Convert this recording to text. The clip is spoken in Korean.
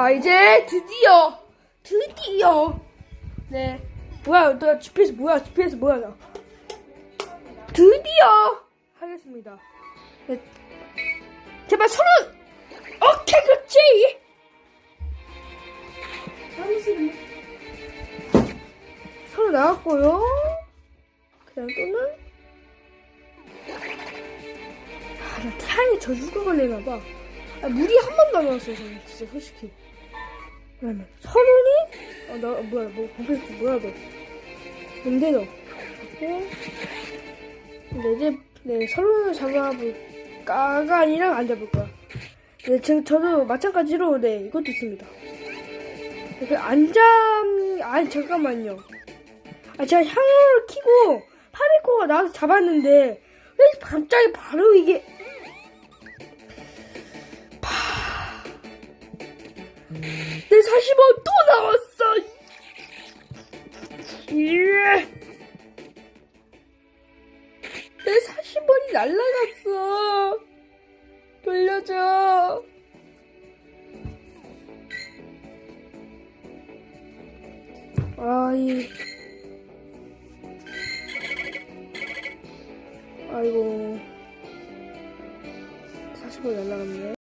아, 이제 드디어, 드디어. 네. 뭐야, 너 GPS 뭐야, GPS 뭐야, 나. 드디어 하겠습니다. 네. 제발 서로, 오케이, 그렇지! 서로 나왔고요. 그다음 또는, 아, 나 태양에 저주가 걸리나봐. 아, 물이 한 번도 안 나왔어요, 저는 진짜 솔직히. 그러면 서른이? 어, 나 어, 뭐야, 뭐 뭐야 너? 뭔데 너? 잡고 근데 이제 네 서른을 잡아볼까가 아니라 안 잡을 거야. 네, 지금 저도 마찬가지로 네 이것도 있습니다. 그 안잠 아니 잠깐만요. 아 제가 향을 키고 파미코가 나와서 잡았는데 왜 갑자기 바로 이게 내 40원 또 나왔어. 예. 내 40원이 날라갔어. 돌려줘. 아이. 아이고. 40원 날라갔네.